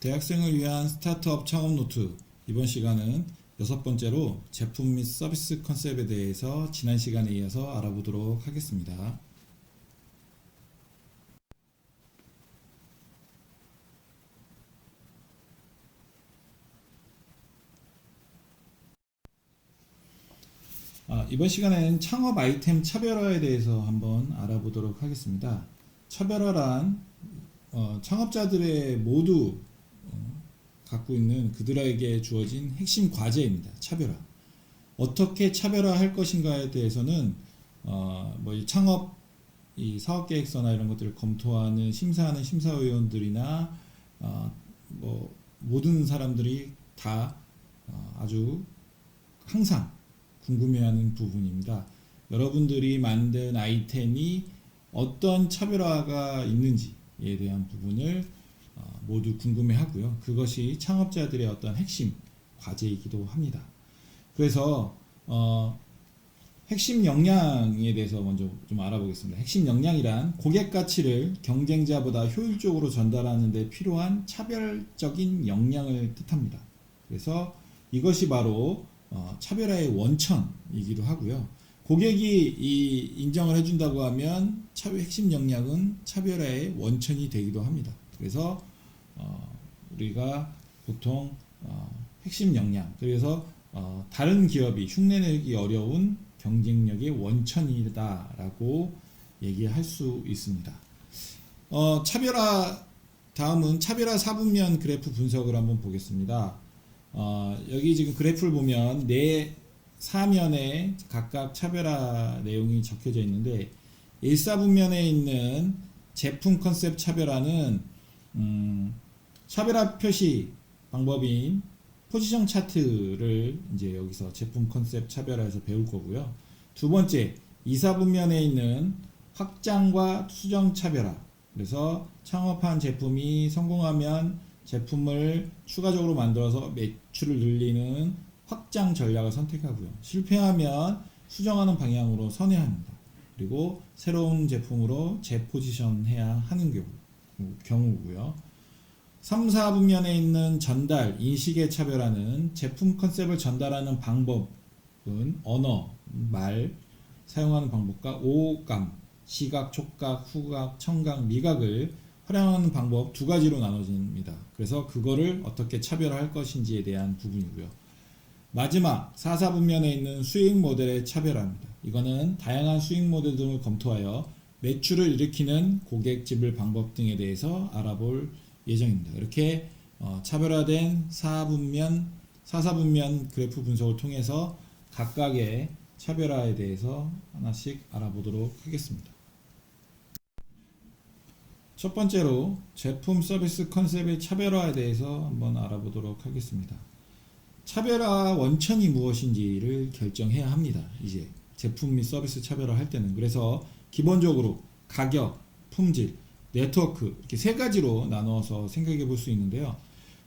대학생을 위한 스타트업 창업 노트 이번 시간은 여섯 번째로 제품 및 서비스 컨셉에 대해서 지난 시간에 이어서 알아보도록 하겠습니다. 아, 이번 시간에는 창업 아이템 차별화에 대해서 한번 알아보도록 하겠습니다. 차별화란 어, 창업자들의 모두 어, 갖고 있는 그들에게 주어진 핵심 과제입니다. 차별화. 어떻게 차별화할 것인가에 대해서는 어, 뭐이 창업 이 사업 계획서나 이런 것들을 검토하는 심사하는 심사위원들이나 어, 뭐 모든 사람들이 다 어, 아주 항상 궁금해하는 부분입니다. 여러분들이 만든 아이템이 어떤 차별화가 있는지에 대한 부분을 어, 모두 궁금해하고요. 그것이 창업자들의 어떤 핵심 과제이기도 합니다. 그래서 어, 핵심 역량에 대해서 먼저 좀 알아보겠습니다. 핵심 역량이란 고객 가치를 경쟁자보다 효율적으로 전달하는 데 필요한 차별적인 역량을 뜻합니다. 그래서 이것이 바로 어, 차별화의 원천이기도 하고요. 고객이 이 인정을 해준다고 하면 차별 핵심 역량은 차별화의 원천이 되기도 합니다. 그래서 어, 우리가 보통 어, 핵심 역량 그래서 어, 다른 기업이 흉내내기 어려운 경쟁력의 원천이다라고 얘기할 수 있습니다. 어, 차별화 다음은 차별화 사분면 그래프 분석을 한번 보겠습니다. 어, 여기 지금 그래프를 보면 네 사면에 각각 차별화 내용이 적혀져 있는데 1사분면에 있는 제품 컨셉 차별화는 음, 차별화 표시 방법인 포지션 차트를 이제 여기서 제품 컨셉 차별화에서 배울 거고요. 두 번째 2사분면에 있는 확장과 수정 차별화. 그래서 창업한 제품이 성공하면 제품을 추가적으로 만들어서 매출을 늘리는 확장 전략을 선택하고요. 실패하면 수정하는 방향으로 선회합니다. 그리고 새로운 제품으로 재포지션해야 하는 경우, 경우고요. 3, 4분면에 있는 전달, 인식의 차별화는 제품 컨셉을 전달하는 방법은 언어, 말, 사용하는 방법과 오감, 시각, 촉각, 후각, 청각, 미각을 활용하는 방법 두 가지로 나눠집니다. 그래서 그거를 어떻게 차별화할 것인지에 대한 부분이고요. 마지막 4, 4분면에 있는 수익 모델의 차별화입니다. 이거는 다양한 수익 모델 등을 검토하여 매출을 일으키는 고객 지불 방법 등에 대해서 알아볼 예정입니다. 이렇게 어, 차별화된 4분면, 4, 4분면 그래프 분석을 통해서 각각의 차별화에 대해서 하나씩 알아보도록 하겠습니다. 첫 번째로 제품 서비스 컨셉의 차별화에 대해서 한번 알아보도록 하겠습니다. 차별화 원천이 무엇인지를 결정해야 합니다. 이제 제품 및 서비스 차별화 할 때는 그래서 기본적으로 가격, 품질, 네트워크 이렇게 세 가지로 나누어서 생각해 볼 수 있는데요.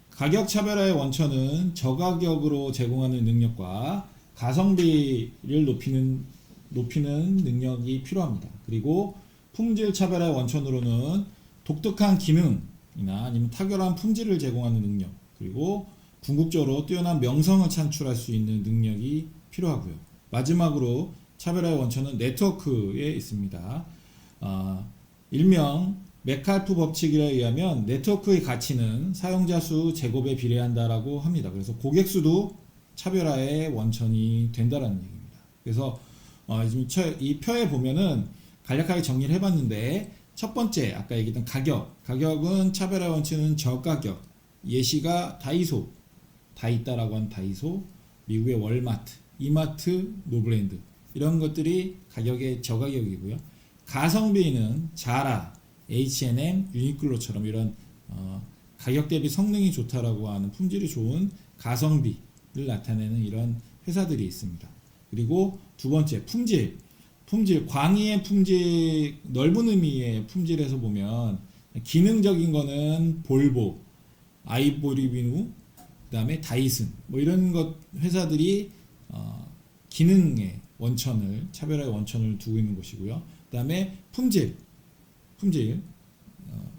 가격 차별화의 원천은 저가격으로 제공하는 능력과 가성비를 높이는 높이는 능력이 필요합니다. 그리고 품질 차별화의 원천으로는 독특한 기능이나 아니면 탁월한 품질을 제공하는 능력 그리고 궁극적으로 뛰어난 명성을 창출할 수 있는 능력이 필요하고요. 마지막으로 차별화의 원천은 네트워크에 있습니다. 어, 일명 메칼프 법칙에 의하면 네트워크의 가치는 사용자 수 제곱에 비례한다라고 합니다. 그래서 고객 수도 차별화의 원천이 된다라는 얘기입니다. 그래서 어, 지금 이 표에 보면은 간략하게 정리를 해봤는데 첫 번째 아까 얘기했던 가격. 가격은 차별화 원칙은 저가격. 예시가 다이소. 다 있다라고 한 다이소 미국의 월마트 이마트 노브랜드. 이런 것들이 가격의 저가격이고요. 가성비는 자라 H&M 유니클로처럼 이런 어, 가격 대비 성능이 좋다라고 하는 품질이 좋은 가성비를 나타내는 이런 회사들이 있습니다. 그리고 두 번째 품질. 품질, 광의의 품질, 넓은 의미의 품질에서 보면 기능적인 거는 볼보, 아이보리비누, 그다음에 다이슨 뭐 이런 것 회사들이 어, 기능의 원천을 차별화의 원천을 두고 있는 것이고요. 그다음에 품질, 품질, 어,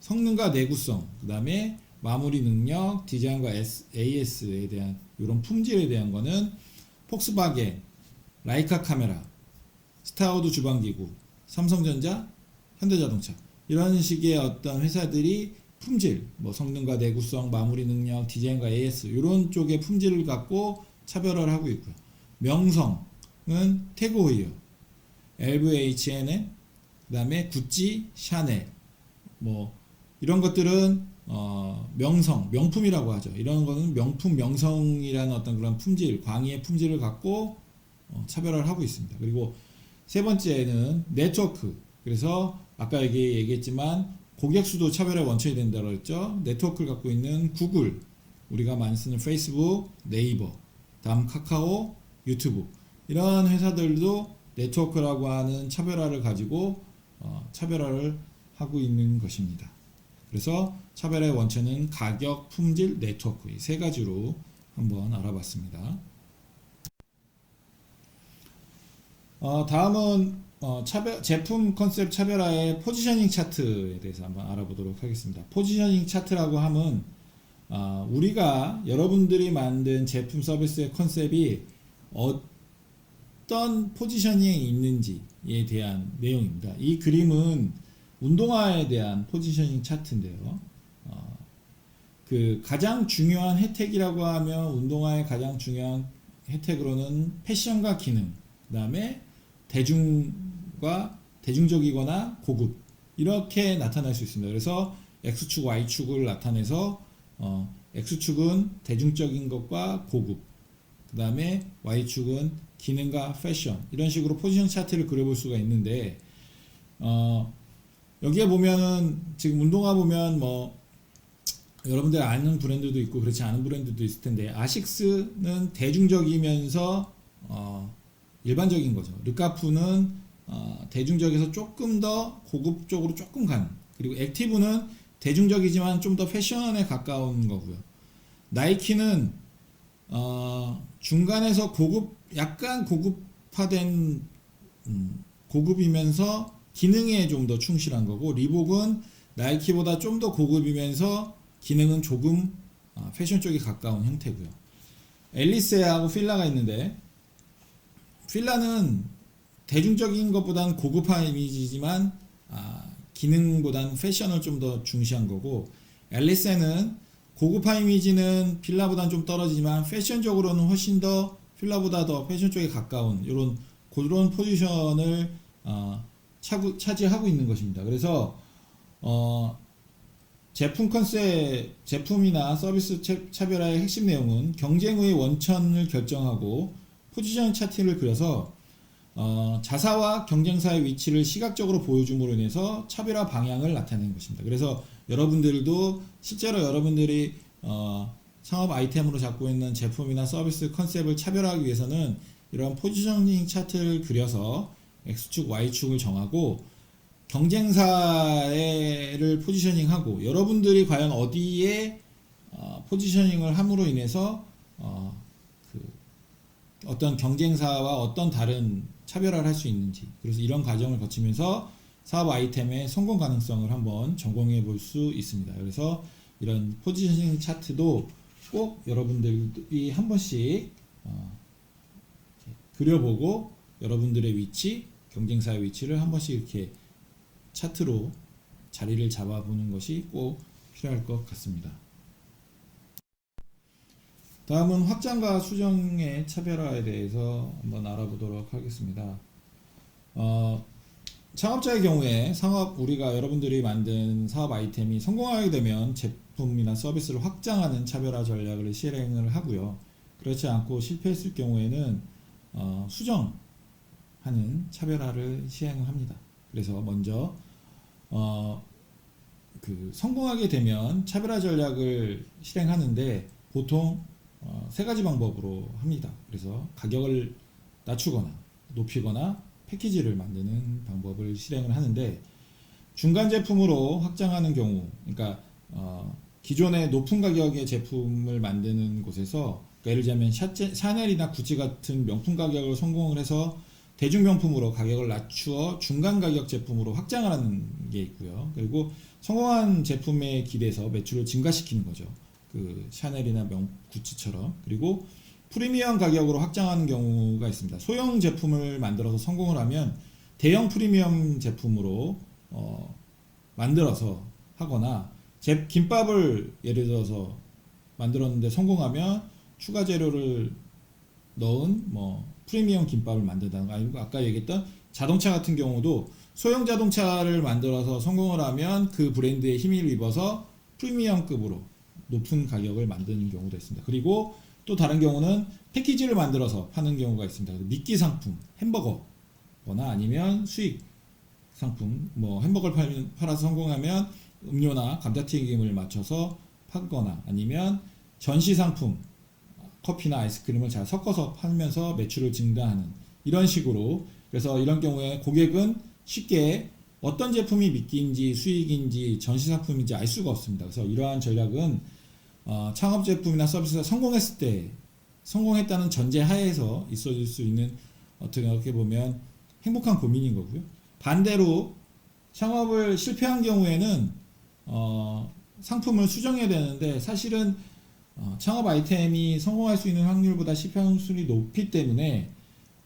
성능과 내구성, 그 다음에 마무리 능력, 디자인과 AS에 대한 이런 품질에 대한 거는 폭스바겐, 라이카 카메라, 스타워드 주방기구, 삼성전자, 현대자동차 이런 식의 어떤 회사들이 품질, 뭐 성능과 내구성, 마무리 능력, 디자인과 AS 이런 쪽의 품질을 갖고 차별화를 하고 있고요. 명성은 태그 호이어, LVHNN, 그 다음에 구찌, 샤넬, 뭐 이런 것들은 어, 명성, 명품이라고 하죠. 이런 거는 명품, 명성이라는 어떤 그런 품질, 광의의 품질을 갖고 어, 차별화를 하고 있습니다. 그리고 세 번째는 네트워크. 그래서 아까 얘기, 얘기했지만 고객 수도 차별의 원천이 된다고 했죠. 네트워크를 갖고 있는 구글, 우리가 많이 쓰는 페이스북, 네이버, 다음 카카오, 유튜브 이런 회사들도 네트워크라고 하는 차별화를 가지고 어, 차별화를 하고 있는 것입니다. 그래서 차별의 원천은 가격, 품질, 네트워크 이 세 가지로 한번 알아봤습니다. 어, 다음은 어, 차별, 제품 컨셉 차별화의 포지셔닝 차트에 대해서 한번 알아보도록 하겠습니다. 포지셔닝 차트라고 하면 어, 우리가 여러분들이 만든 제품 서비스의 컨셉이 어 떤 포지셔닝에 있는지에 대한 내용입니다. 이 그림은 운동화에 대한 포지셔닝 차트인데요. 어, 그 가장 중요한 혜택이라고 하면 운동화의 가장 중요한 혜택으로는 패션과 기능, 그 다음에 대중과 대중적이거나 고급 이렇게 나타날 수 있습니다. 그래서 X축, Y축을 나타내서 어, X축은 대중적인 것과 고급, 그 다음에 Y축은 기능과 패션 이런 식으로 포지션 차트를 그려볼 수가 있는데 어, 여기에 보면은 지금 운동화 보면 뭐 여러분들 아는 브랜드도 있고 그렇지 않은 브랜드도 있을 텐데 아식스는 대중적이면서 어, 일반적인 거죠. 르카프는 어, 대중적에서 조금 더 고급 쪽으로 조금 가는 그리고 액티브는 대중적이지만 좀 더 패션에 가까운 거고요. 나이키는 어, 중간에서 고급 약간 고급화된 음, 고급이면서 기능에 좀 더 충실한 거고 리복은 나이키보다 좀 더 고급이면서 기능은 조금 아, 패션 쪽에 가까운 형태고요. 앨리스하고 필라가 있는데 필라는 대중적인 것보다는 고급한 이미지지만 아, 기능보다는 패션을 좀 더 중시한 거고 앨리스는 고급한 이미지는 필라보다는 좀 떨어지지만 패션적으로는 훨씬 더 필라보다 더 패션 쪽에 가까운 이런 그런 포지션을 어, 차구, 차지하고 있는 것입니다. 그래서 어, 제품 컨셉, 제품이나 서비스 차- 차별화의 핵심 내용은 경쟁의 원천을 결정하고 포지션 차트를 그려서 어, 자사와 경쟁사의 위치를 시각적으로 보여줌으로 인해서 차별화 방향을 나타내는 것입니다. 그래서 여러분들도 실제로 여러분들이 어, 창업 아이템으로 잡고 있는 제품이나 서비스 컨셉을 차별화하기 위해서는 이런 포지셔닝 차트를 그려서 X축, Y축을 정하고 경쟁사를 포지셔닝하고 여러분들이 과연 어디에 어, 포지셔닝을 함으로 인해서 어, 그 어떤 경쟁사와 어떤 다른 차별화를 할 수 있는지 그래서 이런 과정을 거치면서 사업 아이템의 성공 가능성을 한번 점검해 볼 수 있습니다. 그래서 이런 포지셔닝 차트도 꼭 여러분들이 한 번씩 어, 그려보고 여러분들의 위치, 경쟁사의 위치를 한 번씩 이렇게 차트로 자리를 잡아보는 것이 꼭 필요할 것 같습니다. 다음은 확장과 수정의 차별화에 대해서 한번 알아보도록 하겠습니다. 어, 창업자의 경우에 상업 우리가 여러분들이 만든 사업 아이템이 성공하게 되면 제품이나 서비스를 확장하는 차별화 전략을 실행을 하고요. 그렇지 않고 실패했을 경우에는 어, 수정하는 차별화를 시행을 합니다. 그래서 먼저 어, 그 성공하게 되면 차별화 전략을 실행하는데 보통 어, 세 가지 방법으로 합니다. 그래서 가격을 낮추거나 높이거나 패키지를 만드는 방법을 실행을 하는데 중간 제품으로 확장하는 경우, 그러니까 어, 기존의 높은 가격의 제품을 만드는 곳에서 그러니까 예를 들자면 샤- 샤넬이나 구찌 같은 명품 가격을 성공을 해서 대중명품으로 가격을 낮추어 중간 가격 제품으로 확장을 하는 게 있고요. 그리고 성공한 제품에 기대서 매출을 증가시키는 거죠. 그 샤넬이나 명 구찌처럼 그리고 프리미엄 가격으로 확장하는 경우가 있습니다. 소형 제품을 만들어서 성공을 하면 대형 프리미엄 제품으로 어, 만들어서 하거나 제 김밥을 예를 들어서 만들었는데 성공하면 추가 재료를 넣은 뭐 프리미엄 김밥을 만든다는 거 아니고 아까 얘기했던 자동차 같은 경우도 소형 자동차를 만들어서 성공을 하면 그 브랜드에 힘을 입어서 프리미엄급으로 높은 가격을 만드는 경우도 있습니다. 그리고 또 다른 경우는 패키지를 만들어서 파는 경우가 있습니다. 미끼 상품, 햄버거거나 아니면 수익 상품, 뭐 햄버거를 팔- 팔아서 성공하면 음료나 감자튀김을 맞춰서 팔거나 아니면 전시 상품, 커피나 아이스크림을 잘 섞어서 팔면서 매출을 증가하는 이런 식으로 그래서 이런 경우에 고객은 쉽게 어떤 제품이 미끼인지 수익인지 전시 상품인지 알 수가 없습니다. 그래서 이러한 전략은 어, 창업 제품이나 서비스가 성공했을 때 성공했다는 전제 하에서 있어질 수 있는 어떻게 보면 행복한 고민인 거고요. 반대로 창업을 실패한 경우에는 어, 상품을 수정해야 되는데 사실은 어, 창업 아이템이 성공할 수 있는 확률보다 실패 확률이 높기 때문에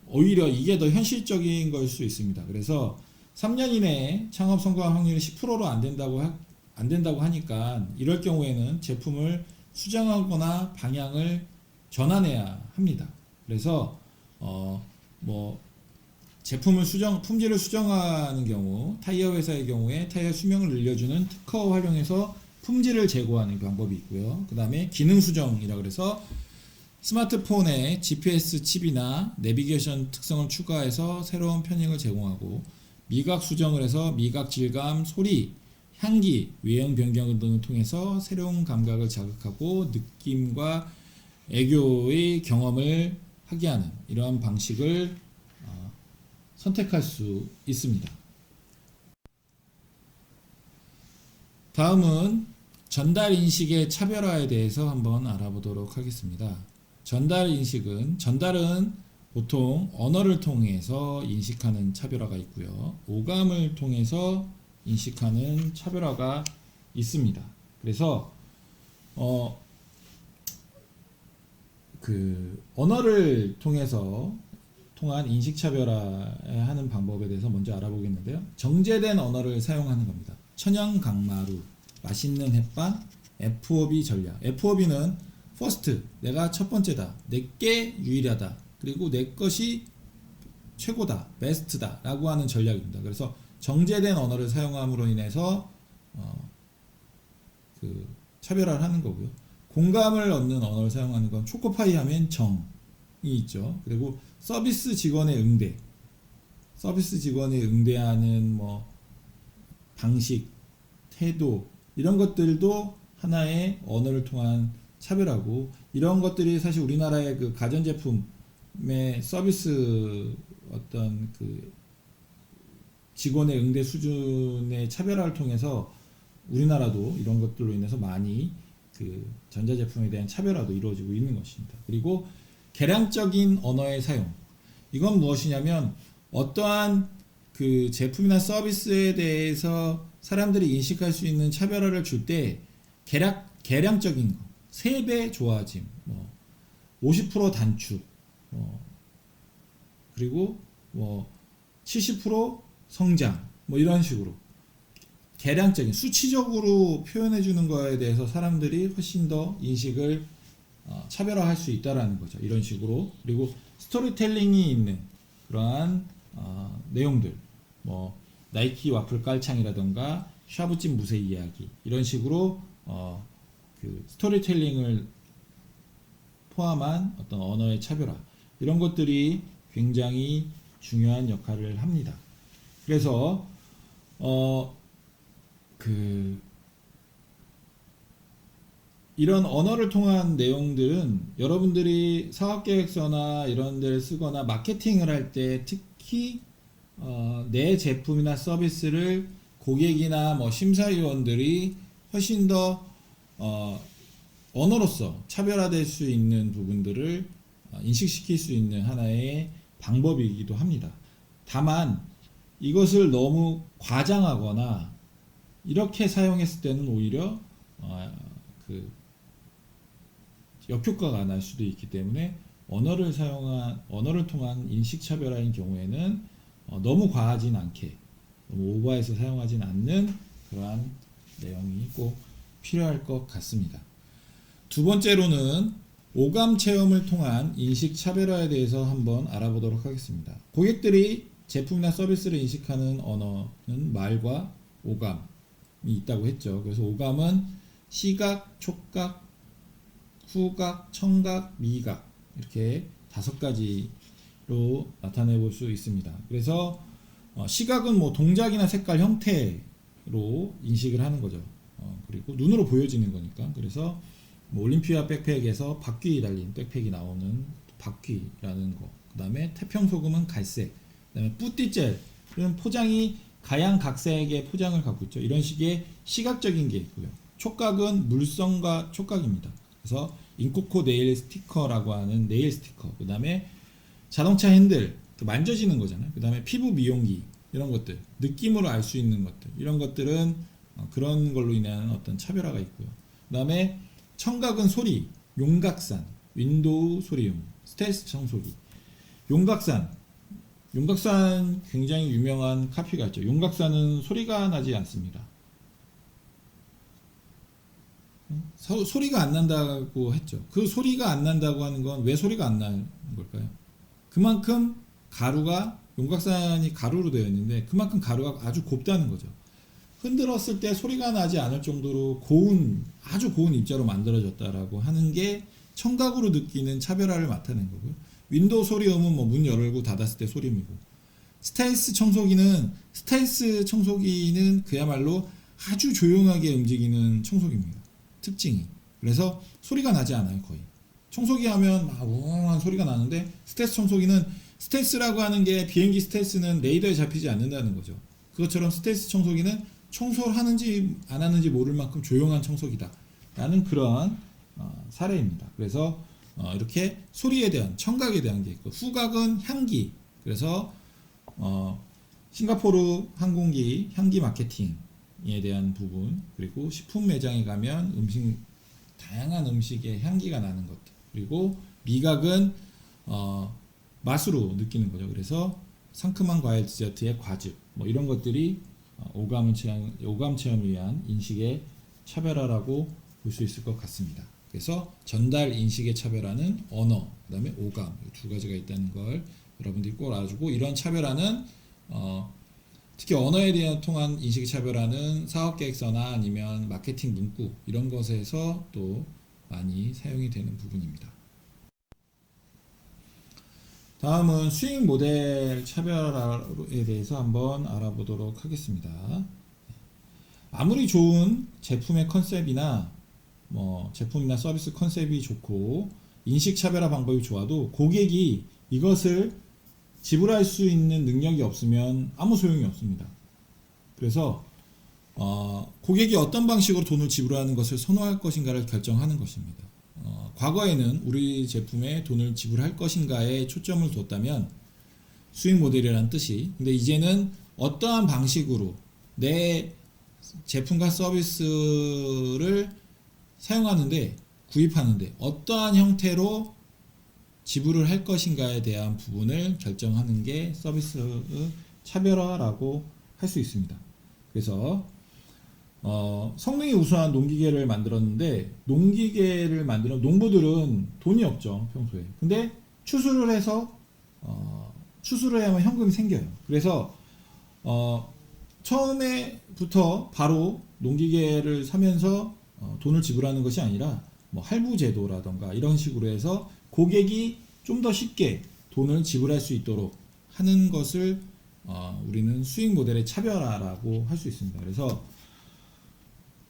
오히려 이게 더 현실적인 걸 수 있습니다. 그래서 3년 이내에 창업 성공 확률이 10%로 안 된다고 하, 안 된다고 하니까 이럴 경우에는 제품을 수정하거나 방향을 전환해야 합니다. 그래서 어 뭐 제품을 수정 품질을 수정하는 경우 타이어 회사의 경우에 타이어 수명을 늘려주는 특허 활용해서 품질을 제고하는 방법이 있고요. 그 다음에 기능 수정이라 그래서 스마트폰에 GPS 칩이나 내비게이션 특성을 추가해서 새로운 편익을 제공하고 미각 수정을 해서 미각 질감, 소리, 향기, 외형 변경 등을 통해서 새로운 감각을 자극하고 느낌과 애교의 경험을 하게 하는 이러한 방식을 어, 선택할 수 있습니다. 다음은 전달 인식의 차별화에 대해서 한번 알아보도록 하겠습니다. 전달 인식은 전달은 보통 언어를 통해서 인식하는 차별화가 있고요. 오감을 통해서 인식하는 차별화가 있습니다. 그래서 어, 그 언어를 통해서 통한 인식 차별화하는 방법에 대해서 먼저 알아보겠는데요. 정제된 언어를 사용하는 겁니다. 천연 강마루, 맛있는 햇반, FOB 전략. FOB는 first, 내가 첫 번째다, 내게 유일하다, 그리고 내 것이 최고다, 베스트다라고 하는 전략입니다. 그래서 정제된 언어를 사용함으로 인해서 어, 그 차별화를 하는 거고요. 공감을 얻는 언어를 사용하는 건 초코파이 하면 정이 있죠. 그리고 서비스 직원의 응대, 서비스 직원이 응대하는 뭐 방식, 태도 이런 것들도 하나의 언어를 통한 차별하고 이런 것들이 사실 우리나라의 그 가전제품의 서비스 어떤 그 직원의 응대 수준의 차별화를 통해서 우리나라도 이런 것들로 인해서 많이 그 전자제품에 대한 차별화도 이루어지고 있는 것입니다. 그리고 개량적인 언어의 사용. 이건 무엇이냐면 어떠한 그 제품이나 서비스에 대해서 사람들이 인식할 수 있는 차별화를 줄 때 개량 개량적인 거, 3배 좋아짐, 뭐 50% 단축, 뭐 그리고 뭐70% 성장, 뭐 이런 식으로 개량적인 수치적으로 표현해 주는 거에 대해서 사람들이 훨씬 더 인식을 어, 차별화할 수 있다라는 거죠. 이런 식으로 그리고 스토리텔링이 있는 그러한 어, 내용들, 뭐 나이키 와플 깔창이라던가 샤브집 무쇠 이야기 이런 식으로 어, 그 스토리텔링을 포함한 어떤 언어의 차별화 이런 것들이 굉장히 중요한 역할을 합니다. 그래서 어, 그 이런 언어를 통한 내용들은 여러분들이 사업 계획서나 이런 데를 쓰거나 마케팅을 할 때 특히 어, 내 제품이나 서비스를 고객이나 뭐 심사위원들이 훨씬 더 어, 언어로서 차별화될 수 있는 부분들을 어, 인식시킬 수 있는 하나의 방법이기도 합니다. 다만 이것을 너무 과장하거나 이렇게 사용했을 때는 오히려 어, 그 역효과가 날 수도 있기 때문에 언어를 사용한 언어를 통한 인식 차별화인 경우에는 어, 너무 과하진 않게 너무 오버해서 사용하진 않는 그러한 내용이 꼭 필요할 것 같습니다. 두 번째로는 오감 체험을 통한 인식 차별화에 대해서 한번 알아보도록 하겠습니다. 고객들이 제품이나 서비스를 인식하는 언어는 말과 오감이 있다고 했죠. 그래서 오감은 시각, 촉각, 후각, 청각, 미각 이렇게 다섯 가지로 나타내 볼 수 있습니다. 그래서 어, 시각은 뭐 동작이나 색깔, 형태로 인식을 하는 거죠. 어, 그리고 눈으로 보여지는 거니까. 그래서 뭐 올림피아 백팩에서 바퀴 달린 백팩이 나오는 바퀴라는 거. 그 다음에 태평 소금은 갈색. 그다음에 뿌띠젤 이런 포장이 가양각색의 포장을 갖고 있죠. 이런 식의 시각적인 게 있고요. 촉각은 물성과 촉각입니다. 그래서 인코코 네일 스티커라고 하는 네일 스티커. 그 다음에 자동차 핸들 그 만져지는 거잖아요. 그 다음에 피부 미용기 이런 것들 느낌으로 알 수 있는 것들 이런 것들은 어, 그런 걸로 인한 어떤 차별화가 있고요. 그 다음에 청각은 소리, 용각산, 윈도우 소리음, 스텔스 청소기, 용각산, 용각산 굉장히 유명한 카피가 있죠. 용각산은 소리가 나지 않습니다. 서- 소리가 안 난다고 했죠. 그 소리가 안 난다고 하는 건 왜 소리가 안 나는 걸까요? 그만큼 가루가 용각산이 가루로 되어 있는데 그만큼 가루가 아주 곱다는 거죠. 흔들었을 때 소리가 나지 않을 정도로 고운 아주 고운 입자로 만들어졌다라고 하는 게 청각으로 느끼는 차별화를 나타낸 거고요. 윈도우 소리음은 뭐 문 열고 닫았을 때 소리음이고 스텔스 청소기는 스텔스 청소기는 그야말로 아주 조용하게 움직이는 청소기입니다. 특징이 그래서 소리가 나지 않아요 거의 청소기 하면 막 웅한 소리가 나는데 스텔스 청소기는 스텔스라고 하는 게 비행기 스텔스는 레이더에 잡히지 않는다는 거죠. 그것처럼 스텔스 청소기는 청소를 하는지 안 하는지 모를 만큼 조용한 청소기다. 라는 그런 어, 사례입니다. 그래서 어, 이렇게 소리에 대한 청각에 대한 게 있고 후각은 향기. 그래서 어, 싱가포르 항공기 향기 마케팅에 대한 부분 그리고 식품 매장에 가면 음식 다양한 음식의 향기가 나는 것들 그리고 미각은 어, 맛으로 느끼는 거죠. 그래서 상큼한 과일 디저트의 과즙 뭐 이런 것들이 어, 오감 체험 오감 체험을 위한 인식의 차별화라고 볼 수 있을 것 같습니다. 그래서 전달 인식의 차별화는 언어 그다음에 오감 이두 가지가 있다는 걸 여러분들이 꼭 알아주고 이런 차별화는 어, 특히 언어에 대한 통한 인식 차별화는 사업 계획서나 아니면 마케팅 문구 이런 것에서 또 많이 사용이 되는 부분입니다. 다음은 수익 모델 차별화에 대해서 한번 알아보도록 하겠습니다. 아무리 좋은 제품의 컨셉이나 뭐 제품이나 서비스 컨셉이 좋고 인식 차별화 방법이 좋아도 고객이 이것을 지불할 수 있는 능력이 없으면 아무 소용이 없습니다. 그래서 어, 고객이 어떤 방식으로 돈을 지불하는 것을 선호할 것인가를 결정하는 것입니다. 어, 과거에는 우리 제품에 돈을 지불할 것인가에 초점을 뒀다면 수익 모델이라는 뜻이 근데 이제는 어떠한 방식으로 내 제품과 서비스를 사용하는데 구입하는데 어떠한 형태로 지불을 할 것인가에 대한 부분을 결정하는 게 서비스 차별화라고 할 수 있습니다. 그래서 어, 성능이 우수한 농기계를 만들었는데 농기계를 만드는 농부들은 돈이 없죠 평소에. 근데 추수를 해서 어, 추수를 해야만 현금이 생겨요. 그래서 어, 처음에부터 바로 농기계를 사면서 어, 돈을 지불하는 것이 아니라 뭐 할부 제도라던가 이런 식으로 해서 고객이 좀 더 쉽게 돈을 지불할 수 있도록 하는 것을 어, 우리는 수익 모델의 차별화라고 할 수 있습니다. 그래서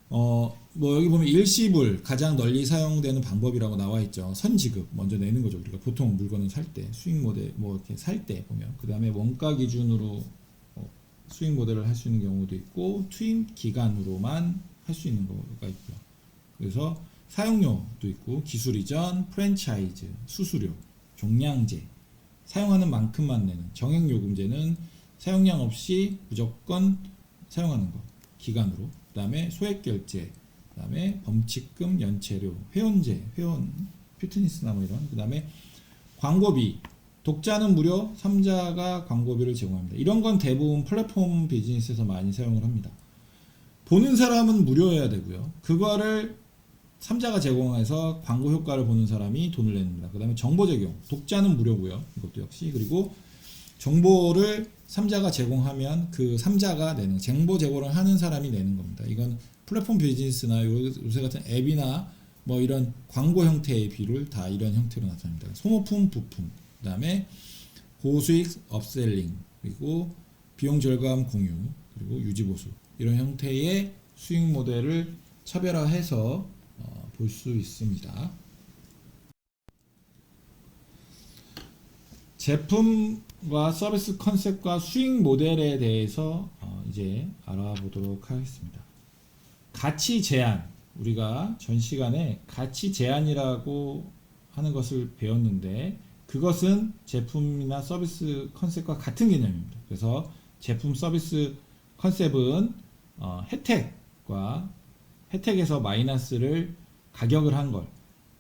어, 뭐 여기 보면 일시불 가장 널리 사용되는 방법이라고 나와 있죠. 선지급 먼저 내는 거죠. 우리가 보통 물건을 살 때 수익 모델 뭐 이렇게 살 때 보면 그 다음에 원가 기준으로 어, 수익 모델을 할 수 있는 경우도 있고 투입 기간으로만 할 수 있는 거가 있고요. 그래서 사용료도 있고 기술 이전, 프랜차이즈, 수수료, 종량제, 사용하는 만큼만 내는 정액 요금제는 사용량 없이 무조건 사용하는 거 기간으로. 그다음에 소액 결제 그다음에 범칙금 연체료 회원제 회원 퓨트니스나 뭐 이런 그다음에 광고비 독자는 무료 3자가 광고비를 제공합니다. 이런 건 대부분 플랫폼 비즈니스에서 많이 사용을 합니다 보는 사람은 무료여야 되고요. 그거를 3자가 제공해서 광고 효과를 보는 사람이 돈을 냅니다 그 다음에 정보 제공 독자는 무료고요. 이것도 역시. 그리고 정보를 3자가 제공하면 그 3자가 내는 정보 제공을 하는 사람이 내는 겁니다. 이건 플랫폼 비즈니스나 요- 요새 같은 앱이나 뭐 이런 광고 형태의 비율 다 이런 형태로 나타납니다. 소모품, 부품, 그 다음에 고수익 업셀링 그리고 비용 절감 공유 그리고 유지 보수 이런 형태의 수익 모델을 차별화해서 어, 볼 수 있습니다. 제품과 서비스 컨셉과 수익 모델에 대해서 어, 이제 알아보도록 하겠습니다. 가치 제한 우리가 전 시간에 가치 제한이라고 하는 것을 배웠는데 그것은 제품이나 서비스 컨셉과 같은 개념입니다. 그래서 제품 서비스 컨셉은 어, 혜택과 혜택에서 마이너스를 가격을 한 걸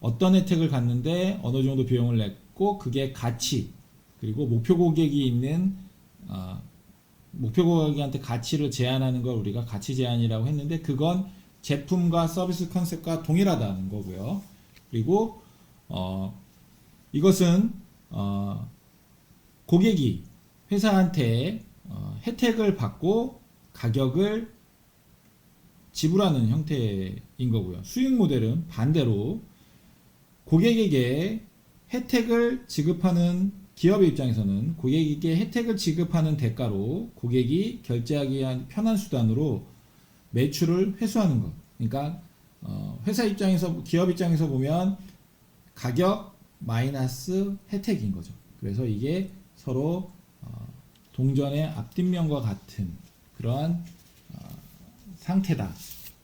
어떤 혜택을 갖는데 어느 정도 비용을 냈고 그게 가치 그리고 목표 고객이 있는 어, 목표 고객한테 가치를 제한하는 걸 우리가 가치 제한이라고 했는데 그건 제품과 서비스 컨셉과 동일하다는 거고요. 그리고 어, 이것은 어, 고객이 회사한테 어, 혜택을 받고 가격을 지불하는 형태인 거고요. 수익 모델은 반대로 고객에게 혜택을 지급하는 기업의 입장에서는 고객에게 혜택을 지급하는 대가로 고객이 결제하기 위한 편한 수단으로 매출을 회수하는 것. 그러니까 어, 회사 입장에서 기업 입장에서 보면 가격 마이너스 혜택인 거죠. 그래서 이게 서로 어, 동전의 앞뒷면과 같은 그러한 어, 상태다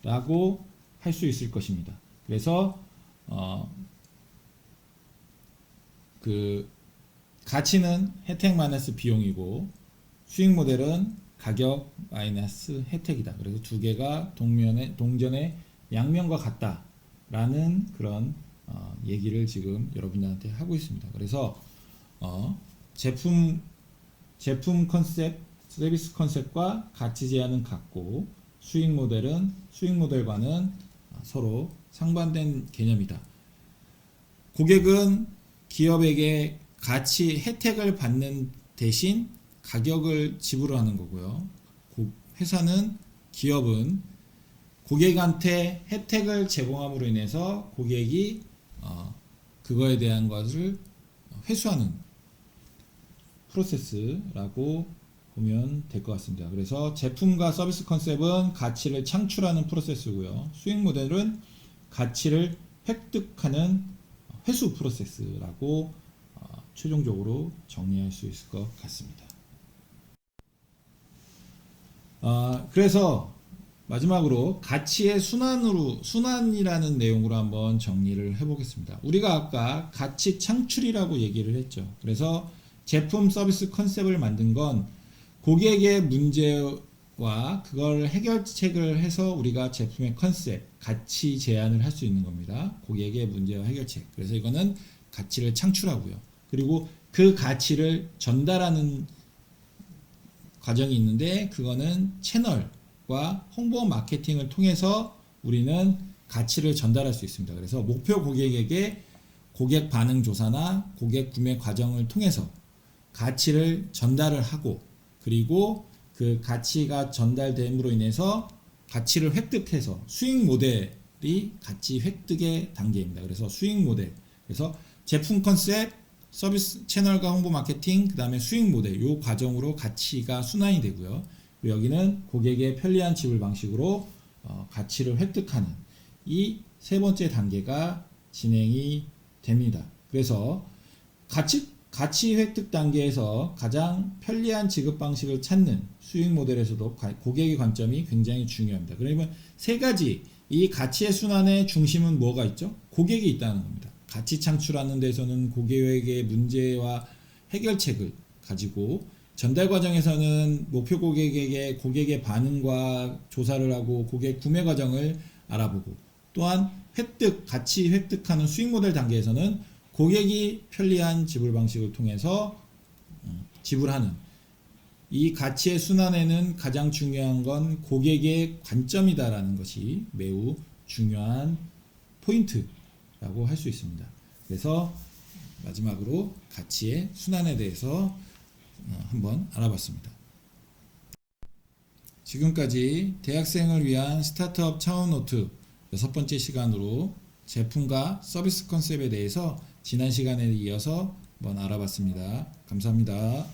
라고 할 수 있을 것입니다. 그래서 어, 그 가치는 혜택 마이너스 비용이고 수익 모델은 가격 마이너스 혜택이다. 그래서 두 개가 동면의 동전의 양면과 같다라는 그런 어, 얘기를 지금 여러분들한테 하고 있습니다. 그래서 어, 제품 제품 컨셉, 서비스 컨셉과 가치 제한은 같고 수익 모델은 수익 모델과는 어, 서로 상반된 개념이다. 고객은 기업에게 가치 혜택을 받는 대신 가격을 지불하는 거고요. 고- 회사는 기업은 고객한테 혜택을 제공함으로 인해서 고객이 어, 그거에 대한 것을 회수하는 프로세스라고 보면 될 것 같습니다. 그래서 제품과 서비스 컨셉은 가치를 창출하는 프로세스고요. 수익 모델은 가치를 획득하는 회수 프로세스라고 어, 최종적으로 정리할 수 있을 것 같습니다. 아, 그래서 마지막으로 가치의 순환으로 순환이라는 내용으로 한번 정리를 해보겠습니다. 우리가 아까 가치 창출이라고 얘기를 했죠. 그래서 제품 서비스 컨셉을 만든 건 고객의 문제와 그걸 해결책을 해서 우리가 제품의 컨셉, 가치 제안을 할 수 있는 겁니다. 고객의 문제와 해결책. 그래서 이거는 가치를 창출하고요. 그리고 그 가치를 전달하는 과정이 있는데 그거는 채널과 홍보 마케팅을 통해서 우리는 가치를 전달할 수 있습니다. 그래서 목표 고객에게 고객 반응 조사나 고객 구매 과정을 통해서 가치를 전달을 하고 그리고 그 가치가 전달됨으로 인해서 가치를 획득해서 수익 모델이 가치 획득의 단계입니다. 그래서 수익 모델. 그래서 제품 컨셉, 서비스 채널과 홍보 마케팅, 그 다음에 수익 모델, 요 과정으로 가치가 순환이 되고요. 여기는 고객의 편리한 지불 방식으로 어, 가치를 획득하는 이 세 번째 단계가 진행이 됩니다. 그래서 가치 가치 획득 단계에서 가장 편리한 지급 방식을 찾는 수익 모델에서도 가- 고객의 관점이 굉장히 중요합니다. 그러면 세 가지 이 가치의 순환의 중심은 뭐가 있죠? 고객이 있다는 겁니다. 가치 창출하는 데서는 고객에게 문제와 해결책을 가지고 전달 과정에서는 목표 고객에게 고객의 반응과 조사를 하고 고객 구매 과정을 알아보고 또한 획득 같이 획득하는 수익 모델 단계에서는 고객이 편리한 지불 방식을 통해서 어, 지불하는 이 가치의 순환에는 가장 중요한 건 고객의 관점이다라는 것이 매우 중요한 포인트라고 할 수 있습니다. 그래서 마지막으로 가치의 순환에 대해서 어, 한번 알아봤습니다. 지금까지 대학생을 위한 스타트업 창업 노트 여섯 번째 시간으로 제품과 서비스 컨셉에 대해서 지난 시간에 이어서 한번 알아봤습니다. 감사합니다.